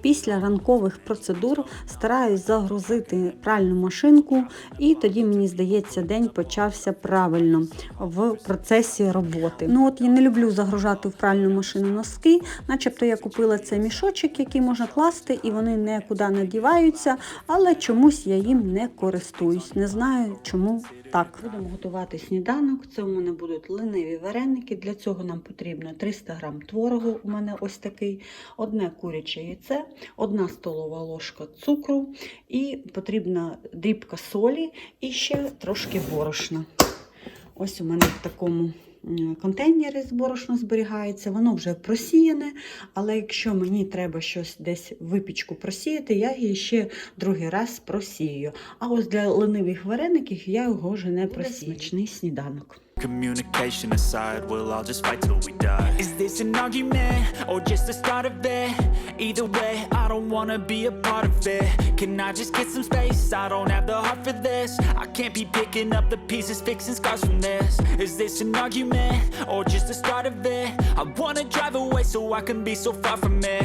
Після ранкових процедур стараюсь загрузити пральну машинку, і тоді мені здається, день почався правильно в процесі роботи. Ну от я не люблю загружати в пральну машину носки, начебто я купила цей мішочок, який можна класти, і вони нікуди не діваються, але чомусь я їм не користуюсь. Не знаю, чому так. Будемо готувати сніданок. Це у мене будуть линиві вареники. Для цього нам потрібно 300 грам творогу. У мене ось такий, одне куряче яйце, одна столова ложка цукру і потрібна дрібка солі і ще трошки борошна. Ось у мене в такому м, контейнері з борошно зберігається, воно вже просіяне, але якщо мені треба щось десь випічку просіяти, я її ще другий раз просію. А ось для ленивих вареників я його вже не просію. Смачний сніданок. Communication aside, we'll all just fight till we die. Is this an argument or just the start of it? Either way, I don't wanna be a part of it. Can I just get some space? I don't have the heart for this. I can't be picking up the pieces, fixing scars from this. Is this an argument or just the start of it? I wanna drive away so I can be so far from it.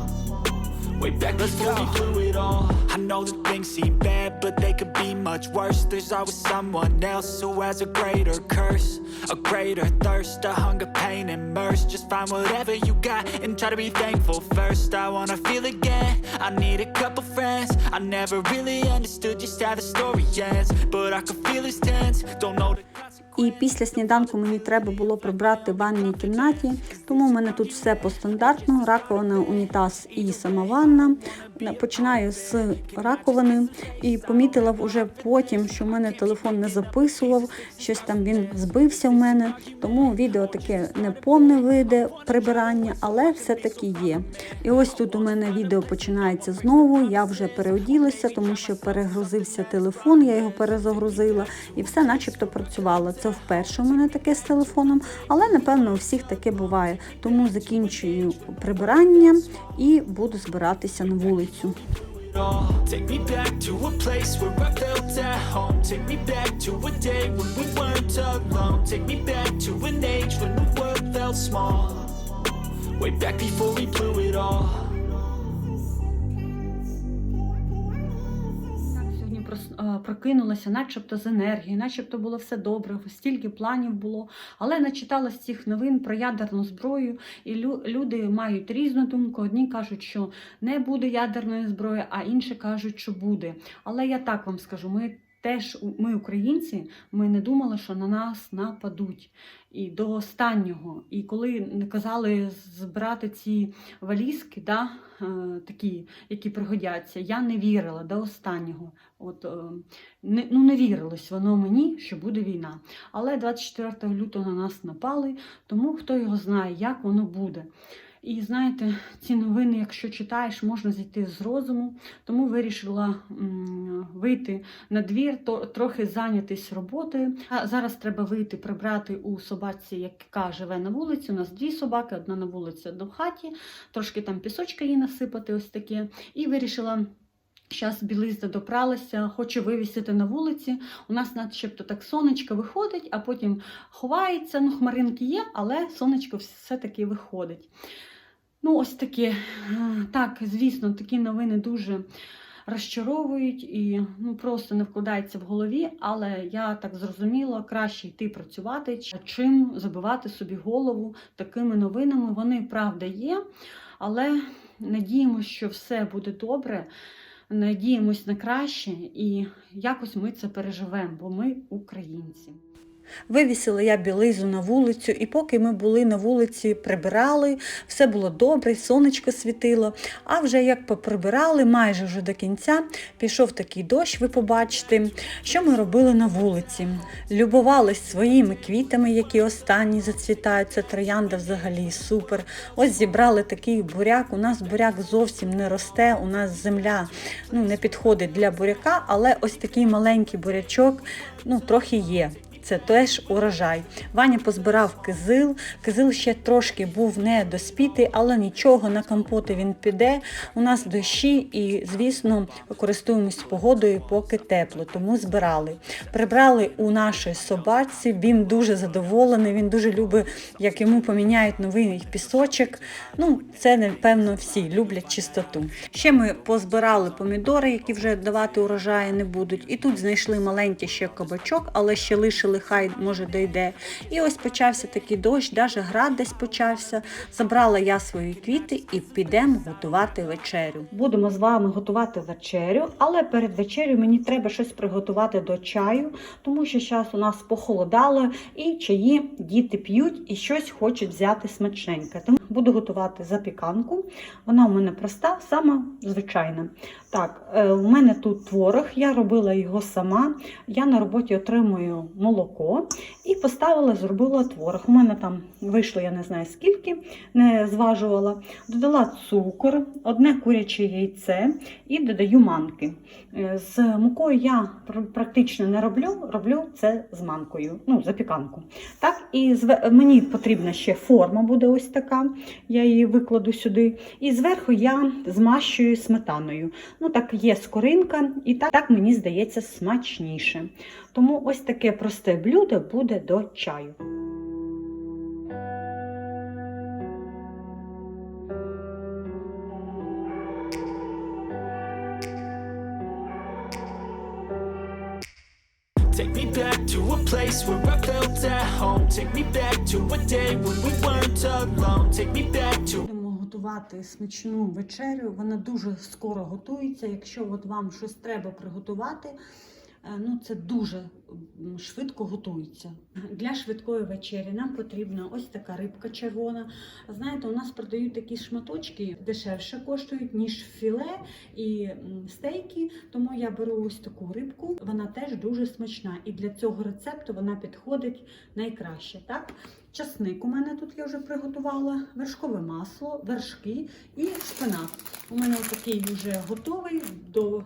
Way back before we blew it all. I know that things seem bad, but they could be much worse. There's always someone else who has a greater curse, a greater thirst, a hunger, pain, and mercy. Just find whatever you got and try to be thankful first. I wanna feel again. I need a couple friends. I never really understood just how the story ends, but I can feel it's tense. Don't know the. І після сніданку мені треба було прибрати в ванній кімнаті, тому в мене тут все по стандартну: раковина, унітаз і сама ванна. Починаю з раковини і помітила вже потім, що в мене телефон не записував, щось там він збився в мене. Тому відео таке неповне вийде прибирання, але все-таки є. І ось тут у мене відео починається знову. Я вже переоділася, тому що перегрузився телефон, я його перезагрузила, і все начебто працювало. Це вперше у мене таке з телефоном, але напевно у всіх таке буває. Тому закінчую прибирання і буду збиратися на вулицю. Take me back to a place where I felt at home. Take me back to a day when we weren't alone. Take me back to an age when the world felt small. Way back before we blew it all. Прокинулася, начебто з енергією, начебто було все добре, стільки планів було. Але начиталась цих новин про ядерну зброю, і лю- люди мають різну думку. Одні кажуть, що не буде ядерної зброї, а інші кажуть, що буде. Але я так вам скажу, ми теж, ми, українці, ми не думали, що на нас нападуть. І до останнього. І коли казали збирати ці валізки, да, е, такі, які пригодяться, я не вірила до останнього. От, е, не, ну, не вірилось воно мені, що буде війна. Але 24 лютого на нас напали, тому хто його знає, як воно буде. І знаєте, ці новини, якщо читаєш, можна зійти з розуму. Тому вирішила вийти на двір, то трохи зайнятись роботою. А зараз треба вийти прибрати у собаці, яка живе на вулиці. У нас дві собаки, одна на вулиці, одна в хаті. Трошки там пісочка їй насипати, ось таке. І вирішила. Зараз білизна допралася, хочу вивісити на вулиці. У нас начебто так сонечко виходить, а потім ховається. Ну, хмаринки є, але сонечко все-таки виходить. Ну, ось таке. Е, Так, звісно, такі новини дуже розчаровують і ну, просто не вкладається в голові, але я так зрозуміла, краще йти працювати, чим забивати собі голову такими новинами. Вони правда є, але надіємося, що все буде добре. Надіємось на краще, і якось ми це переживемо, бо ми українці. Вивісила я білизу на вулицю, і поки ми були на вулиці, прибирали, все було добре, сонечко світило. А вже як поприбирали, майже вже до кінця, пішов такий дощ, ви побачите, що ми робили на вулиці. Любувались своїми квітами, які останні зацвітають. Це троянда взагалі супер. Ось зібрали такий буряк. У нас буряк зовсім не росте, у нас земля ну, не підходить для буряка, але ось такий маленький бурячок ну, трохи є. Це теж урожай. Ваня позбирав кизил. Кизил ще трошки був не доспітий, але нічого, на компоти він піде. У нас дощі і, звісно, користуємось погодою, поки тепло, тому збирали. Прибрали у нашій собаці. Він дуже задоволений, він дуже любить, як йому поміняють новий пісочок. Ну, це, напевно, всі люблять чистоту. Ще ми позбирали помідори, які вже давати урожаю не будуть. І тут знайшли маленький ще кабачок, але ще лишили, хай може дойде. І ось почався такий дощ, навіть град десь почався. Забрала я свої квіти і підемо готувати вечерю. Будемо з вами готувати вечерю, але перед вечерю мені треба щось приготувати до чаю, тому що зараз у нас похолодало і чаї діти п'ють і щось хочуть взяти смачненьке. Тому буду готувати запіканку. Вона у мене проста, сама звичайна. Так, е, у мене тут творог, я робила його сама. Я на роботі отримую молоко і поставила, зробила творог. У мене там вийшло, я не знаю скільки, не зважувала. Додала цукор, одне куряче яйце і додаю манки. Е, З мукою я практично не роблю, роблю це з манкою, ну, запіканку. Так, і мені потрібна ще форма буде ось така, я її викладу сюди. І зверху я змащую сметаною. Ну, так є скоринка, і так, так мені здається смачніше. Тому ось таке просте блюдо буде до чаю. Take me back to a place where I felt at home. Take me back to a day when we weren't alone. Take me back to Будемо готувати смачну вечерю. Вона дуже скоро готується. Якщо от вам щось треба приготувати, е, ну це дуже швидко готується. Для швидкої вечері нам потрібна ось така рибка червона. Знаєте, у нас продають такі шматочки, дешевше коштують, ніж філе і стейки. Тому я беру ось таку рибку. Вона теж дуже смачна. І для цього рецепту вона підходить найкраще. Так? Часник у мене тут я вже приготувала, вершкове масло, вершки і шпинат. У мене такий вже готовий до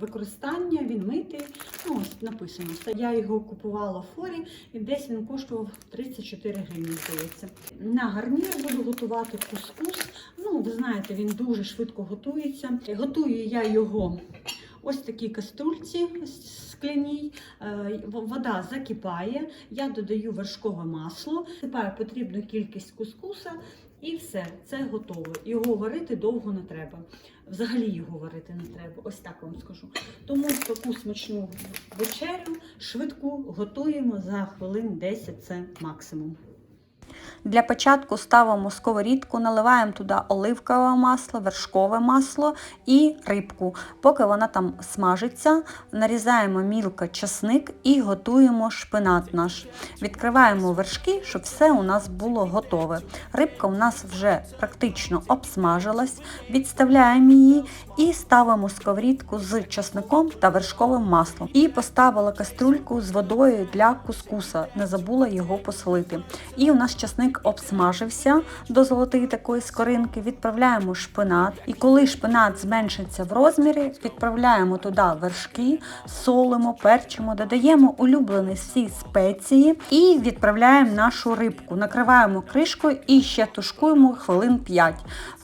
використання, він митий. Ну, ось написано. Я його купувала в форі і десь він коштував 34 гривні, здається. На гарнір буду готувати кускус. Ну, ви знаєте, він дуже швидко готується. Готую я його ось такій каструльці скляній. Е, Вода закипає, я додаю вершкове масло, сипаю потрібну кількість кускуса і все, це готово. Його варити довго не треба. Взагалі його варити не треба, ось так вам скажу. Тому таку смачну вечерю швидку готуємо за хвилин 10 це максимум. Для початку ставимо сковорідку, наливаємо туди оливкове масло, вершкове масло і рибку. Поки вона там смажиться, нарізаємо мілко часник і готуємо шпинат наш. Відкриваємо вершки, щоб все у нас було готове. Рибка у нас вже практично обсмажилась, відставляємо її і ставимо сковорідку з часником та вершковим маслом. І поставила каструльку з водою для кускуса. Не забула його посолити. І у нас часник обсмажився до золотої такої скоринки. Відправляємо шпинат. І коли шпинат зменшиться в розмірі, відправляємо туди вершки, солимо, перчимо, додаємо улюблені всі спеції і відправляємо нашу рибку. Накриваємо кришкою і ще тушкуємо хвилин 5.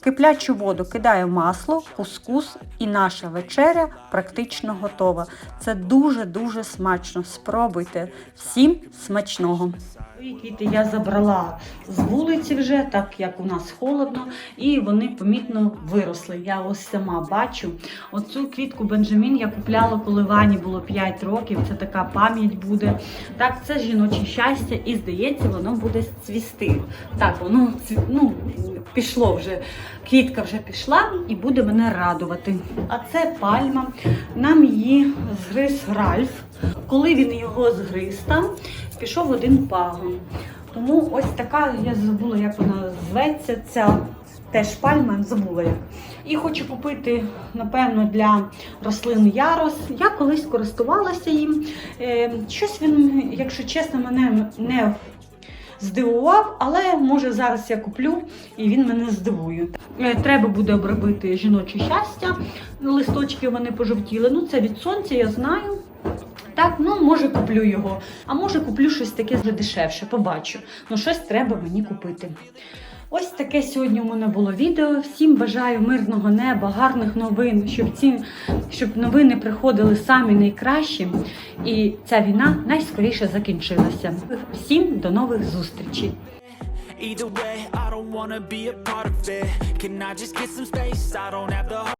Киплячу воду кидаємо масло, кускус і наша вечеря практично готова. Це дуже-дуже смачно. Спробуйте. Всім смачного! Квіти я забрала з вулиці вже, так як у нас холодно, і вони помітно виросли. Я ось сама бачу. Оцю квітку Бенджамін я купляла, коли Вані було 5 років. Це така пам'ять буде. Так, це жіноче щастя, і здається, воно буде цвісти. Так, воно ну, пішло вже. Квітка вже пішла і буде мене радувати. А це пальма. Нам її згриз Ральф. Коли він його згриз там, пішов один пагон. Тому ось така, я забула, як вона зветься, ця теж пальма, забула як. І хочу купити, напевно, для рослин ярос. Я колись користувалася їм. Е, щось він, якщо чесно, мене не здивував, але може зараз я куплю і він мене здивує. Е, Треба буде обробити жіноче щастя. Листочки вони пожовтіли. Ну, це від сонця, я знаю. Так, ну може куплю його, а може куплю щось таке дешевше, побачу. Ну, щось треба мені купити. Ось таке сьогодні у мене було відео. Всім бажаю мирного неба, гарних новин, щоб ці щоб новини приходили самі найкращі, і ця війна найскоріше закінчилася. Всім до нових зустрічей! Either way, I don't wanna be a part of it. Can I just get some space? I don't have